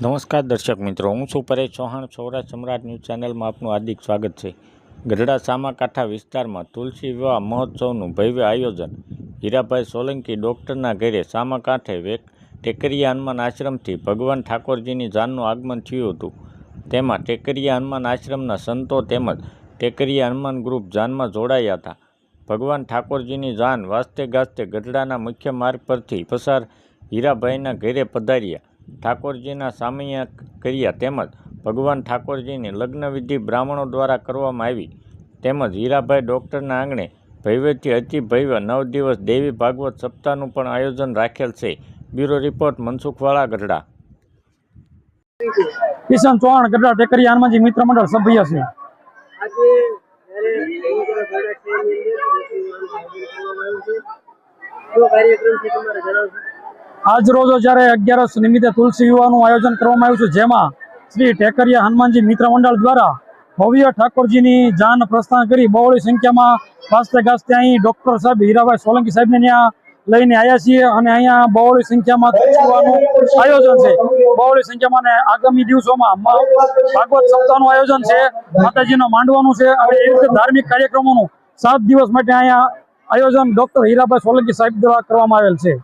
નમસ્કાર દર્શક મિત્રો, હું છું પરેશ ચૌહાણ, સૌરાષ્ટ્ર સમ્રાટ ન્યૂઝ ચેનલમાં આપનું હાર્દિક સ્વાગત છે. ગઢડા સામાકાંઠા વિસ્તારમાં તુલસી વિવાહ મહોત્સવનું ભવ્ય આયોજન. હીરાભાઈ સોલંકી ડૉક્ટરના ઘરે સામાકાંઠે વેક ટેકરીયા હનુમાન આશ્રમથી ભગવાન ઠાકોરજીની જાનનું આગમન થયું હતું. તેમાં ટેકરીયા હનુમાન આશ્રમના સંતો તેમજ ટેકરીયા હનુમાન ગ્રુપ જાનમાં જોડાયા હતા. ભગવાન ઠાકોરજીની જાન વાસ્તે ગાસ્તે ગઢડાના મુખ્ય માર્ગ પરથી પસાર હીરાભાઈના ઘરે પધાર્યા. ઠાકોરજીના સામૈયા કર્યા તેમજ ભગવાન ઠાકોરજીની લગ્નવિધિ બ્રાહ્મણો દ્વારા કરવામાં આવી. તેમજ હીરાભાઈ ડૉક્ટરના આંગણે ભવ્યથી અતિ ભવ્ય નવ દિવસ દેવી ભાગવત સપ્તાહનું પણ આયોજન રાખેલ છે. બ્યુરો રિપોર્ટ મનસુખવાળા ગઢડા. કિશન ચૌહાણ ગઢડા ટેકરી હનુમાનજી મિત્ર મંડળ સભ્ય છે. કાર્યક્રમ છે તમારે જણાવશો? આજ રોજ જ્યારે અગિયારસ નિમિત્તે તુલસી યુવાનું આયોજન કરવામાં આવ્યું છે, જેમાં શ્રી ટેકરિયા હનુમાનજી મિત્ર મંડળ દ્વારા ભવ્ય ઠાકોરજીની જાન પ્રસ્થાન કરી બહોળી સંખ્યામાં વાસ્તે ગાસ્તે અહીં ડૉક્ટર સાહેબ હીરાભાઈ સોલંકી સાહેબને ત્યાં લઈને આવ્યા છીએ અને અહીંયા બહોળી સંખ્યામાં તુલસી આયોજન છે. બહોળી સંખ્યામાં આગામી દિવસોમાં ભાગવત સપ્તાહનું આયોજન છે. માતાજીનો માંડવાનું છે. અને એવી રીતે ધાર્મિક કાર્યક્રમોનું સાત દિવસ માટે અહીંયા આયોજન ડૉક્ટર હીરાભાઈ સોલંકી સાહેબ દ્વારા કરવામાં આવેલ છે.